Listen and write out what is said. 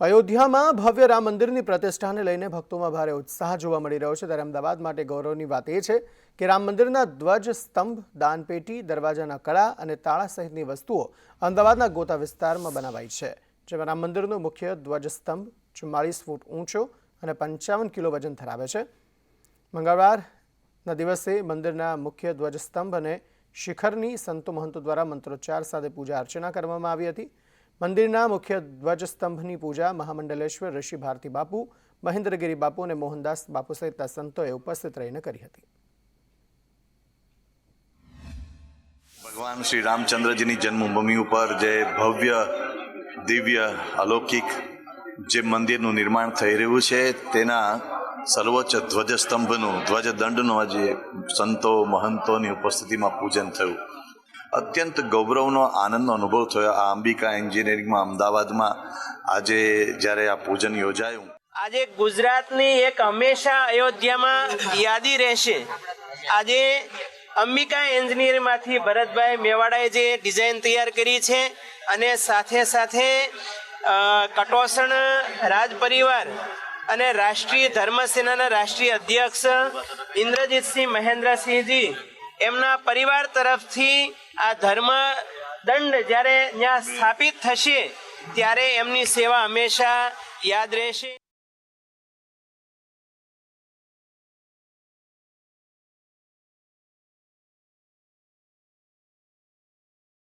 અયોધ્યામાં ભવ્ય રામ મંદિરની પ્રતિષ્ઠાને લઈને ભક્તોમાં ભારે ઉત્સાહ જોવા મળી રહ્યો છે. ત્યારે અમદાવાદ માટે ગૌરવની વાત એ છે કે રામ મંદિરના ધ્વજ, સ્તંભ, દાનપેટી, દરવાજાના કળા અને તાળા સહિતની વસ્તુઓ અમદાવાદના ગોતા વિસ્તારમાં બનાવાઈ છે. જેમાં રામ મંદિરનો મુખ્ય ધ્વજ, સ્તંભ ચુમ્માળીસ ફૂટ ઊંચો અને પંચાવન કિલો વજન ધરાવે છે. મંગળવારના દિવસે મંદિરના મુખ્ય ધ્વજસ્તંભ અને શિખરની સંતો મહંતો દ્વારા મંત્રોચ્ચાર સાથે પૂજા અર્ચના કરવામાં આવી હતી. મંદિરના મુખ્ય ધ્વજસ્તંભની પૂજા મહામંડલેશ્વર, ઋષિ ભારતી બાપુ, મહેન્દ્રગીરી બાપુ અને મોહનદાસ બાપુ સહિતના સંતોએ ઉપસ્થિત રહીને કરી હતી. ભગવાન શ્રી રામચંદ્રજીની જન્મભૂમિ ઉપર જે ભવ્ય, દિવ્ય, અલૌકિક જે મંદિરનું નિર્માણ થઈ રહ્યું છે, તેના સર્વોચ્ચ ધ્વજસ્તંભનું, ધ્વજદંડનું આજે સંતો, મહંતોની ઉપસ્થિતિમાં પૂજન થયું. અત્યંત ગૌરવનો આનંદનો અનુભવ થયો આ અંબિકા એન્જિનિયરિંગમાં અમદાવાદમાં. આજે જ્યારે આ પૂજન યોજાયું. આજે ગુજરાતની એક હંમેશા અયોધ્યામાં યાદી રહેશે. આજે અંબિકા એન્જિનિયરમાંથી ભરતભાઈ મેવાડાએ જે ડિઝાઇન તૈયાર કરી છે અને સાથે સાથે કટોસણ રાજ પરિવાર અને રાષ્ટ્રીય ધર્મસેનાના રાષ્ટ્રીય અધ્યક્ષ ઇન્દ્રજીતસિંહ મહેન્દ્રસિંહજી એમના પરિવાર તરફથી આ ધર્મ દંડ જ્યારે ત્યાં સ્થાપિત થશે ત્યારે એમની સેવા હંમેશા યાદ રહેશે.